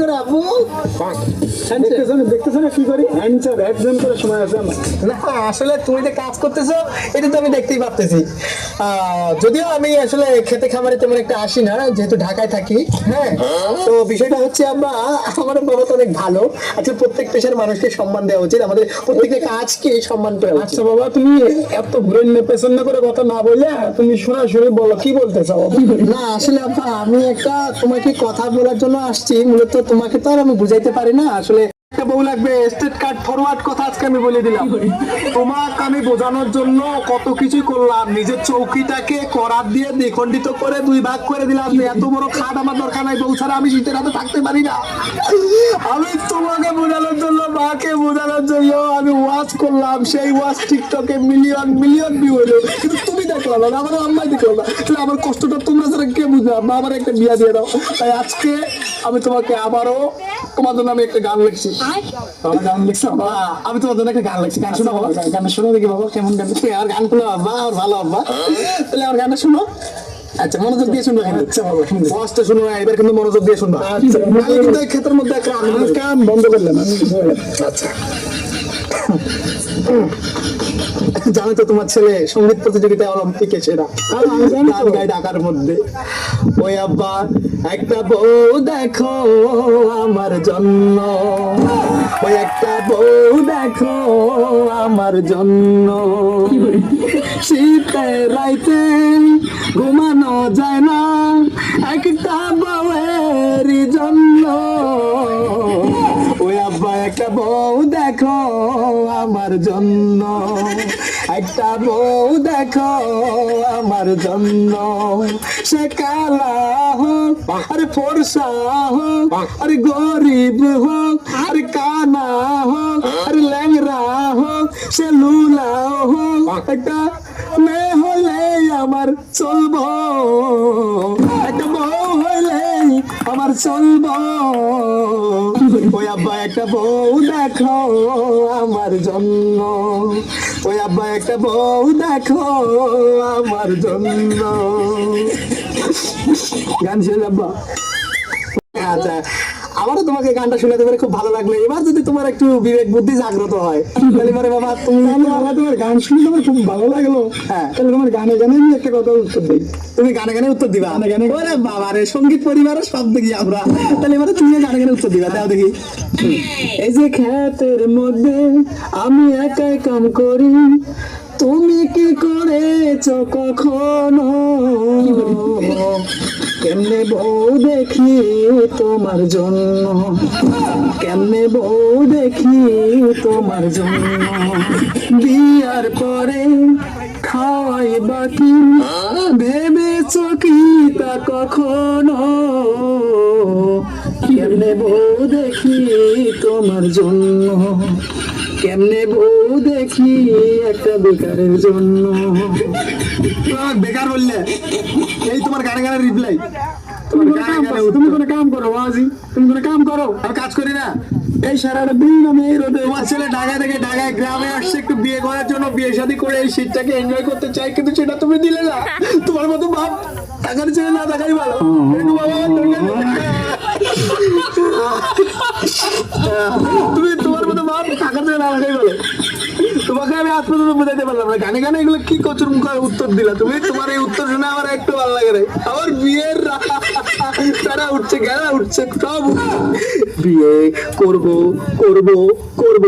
করে আপু দেখতেছো না কি করি? হ্যান্ডসার একজন করে সময় আছে না আসলে তুমি যে কাজ করতেছো এটা তো আমি দেখতেই পারতেছি। যদিও আমি আসলে খেতে খামারে তেমন একটা আসি না যেহেতু ঢাকায় থাকি হ্যাঁ? তো বিষয়টা হচ্ছে আমরা আমার বাবা তো অনেক ভালো। আচ্ছা প্রত্যেক পেশার মানুষকে সম্মান দেওয়া উচিত। আমাদের প্রত্যেকের কাজকে সম্মান করা আচ্ছা বাবা তুমি এত ঘুরে পেছন না করে কথা না বলে তুমি সরাসরি বলো কি বলতে চাও না আসলে আপা আমি একটা তোমাকে কথা বলার জন্য আসছি। মূলত তোমাকে তো আর আমি বুঝাইতে পারি না। আসলে একটা বউ লাগবে স্টেট কার্ড ফরওয়ার্ড কথা আজকে আমি বলে দিলাম। তোমাকে আমি বোঝানোর জন্য কত কিছুই করলাম। নিজের চৌকিটাকে করার দিয়ে দ্বিখণ্ডিত করে দুই ভাগ করে দিলাম এত বড় খাট আমার দরকার নাই, বউ ছাড়া আমি শীতের হাতে থাকতে পারি না। আমি তোমাকে বোঝানোর জন্য, মাকে বোঝানোর জন্য আমি ওয়াচ করলাম। সেই ওয়াচ টিকটকে মিলিয়ন মিলিয়ন ভিউ হলো। না আমার আম্মাই দেখলাম তাহলে আমার কষ্টটা তোমরা ছাড়া কে বুঝবে মা আমার একটা বিয়া দিয়ে দাও। তাই আজকে আমি তোমাকে আবারও তোমার জন্য আমি একটা গান লিখছি। গান লিখছো? বাবা আমি তোমার জন্য একটা গান লিখছি। গান শোনো বাবা। গান শোনো দেখি বাবা কেমন গান? তুমি আর গান শোনো বাবা আর ভালো বাবা তাহলে আমার গানটা শোনো। আচ্ছা মনোযোগ দিয়ে শুনব কিন্তু আচ্ছা বাবা ফার্স্টে শুনো না, এবার কিন্তু মনোযোগ দিয়ে শুনবা। আচ্ছা। কিন্তু এই ক্ষেতের মধ্যে কাম বন্ধ করলাম আচ্ছা। জানো তো তোমার ছেলে সংগীত প্রতিযোগিতায় অলিম্পিকে সেরা। হ্যাঁ, ঢাকার মধ্যে। ওই আব্বা একটা বউ দেখো আমার জন্য। ওই একটা বউ দেখো আমার জন্য। শীতের রাইতে ঘুমানো যায় না। একটা বউয়ের জন্য। একটা বউ দেখো আমার জন্য। একটা বউ দেখো আমার জন্য। সে কালা হোক, আরে ফর্সা হোক, আর গরিব হোক, আরে কানা হোক, আরে ল্যাংরা হোক, সে লুলা হোক, একটা মেয়ে হলে আমার চলব। একটা বউ হলে আমার চলবো। একটা বউ দেখো আমার জন্য। ওই আব্বা, একটা বউ দেখো আমার জন্য। গান শেষ, আব্বা। আচ্ছা। আমারও তোমাকে গানটা শোনাতে পারে খুব ভালো লাগল। এবার যদি তোমার একটু বিবেক বুদ্ধি জাগ্রত হয় তাহলে পরে বাবা তুমি বাবা তোমার গান শুনে তোমার খুব ভালো লাগল। হ্যাঁ। তাহলে তোমার গানে গানে আমি একটা কথা উত্তর দিই। তুমি গানে গানে উত্তর দিবা? গানে গানে- ওরে বাবা রে সংগীত পরিবারের সব দেখি আমরা। তাহলে এবারে তুমি গানে গানে উত্তর দিবা দাও দেখি। এই যে ক্ষেতের মধ্যে আমি একাই কাম করি তুমি কি করেছ কখনো? কেমনে বউ দেখি তোমার জন্য? কেমনে বউ দেখি তোমার জন্য? বিয়ার পরে খাওয়াই বাকি ভেবেছ কি তা কখনো? কেমনে বউ দেখি তোমার জন্য? কেমনে বউ দেখি একটা বেকারের জন্য। বেকার বললে? এই তোমার গানে গানে রিপ্লাই তুমি কোনো কাম করো তুমি কোনো কাম করো বাবাজি তুমি কোনো কাম করো? আমি কাজ করি না। এই সারাটা দিন আমি এই রোদে তোমার ছেলে ঢাকা থেকে ঢাকায় গ্রামে আসছে একটু বিয়ে করার জন্য বিয়ে শাদী করে এই শীতটাকে এনজয় করতে চাই কিন্তু সেটা তুমি দিলে না। তোমার মতো বাপ টাকার ছেলে না টাকাই ভালো। তুমি তোমার মতো বাপ টাকার ছেলে না টাকাই ভালো। তোমাকে আমি আজ পর্যন্ত বুঝাইতে পারলাম না। গানে গানে এগুলো কি কচুর মুখে উত্তর দিলা? তুমি তোমার এই উত্তর শুনে আমার একটু ভালো লাগে রে। আমার বিয়ের তারা উঠছে গেলা উঠছে, সব বিয়ে করব করব করব।